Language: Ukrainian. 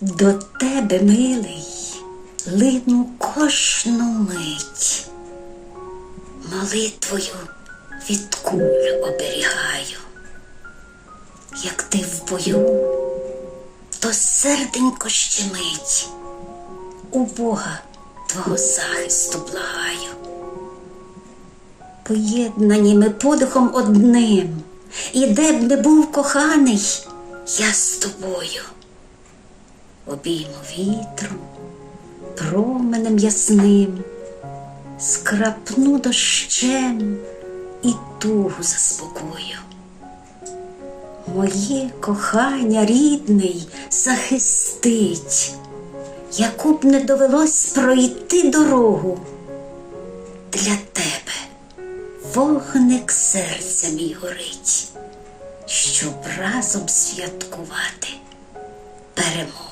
До тебе, милий, лину кожну мить. Молитвою від куль оберігаю. Як ти в бою, то серденько щемить. У Бога твого захисту благаю. Поєднані ми подихом одним, і де б не був коханий, я з тобою. Обійму вітром, променем ясним, скрапну дощем і тугу заспокою. Моє кохання рідний захистить, яку б не довелось пройти дорогу для тебе вогник серця мій горить, щоб разом святкувати перемогу.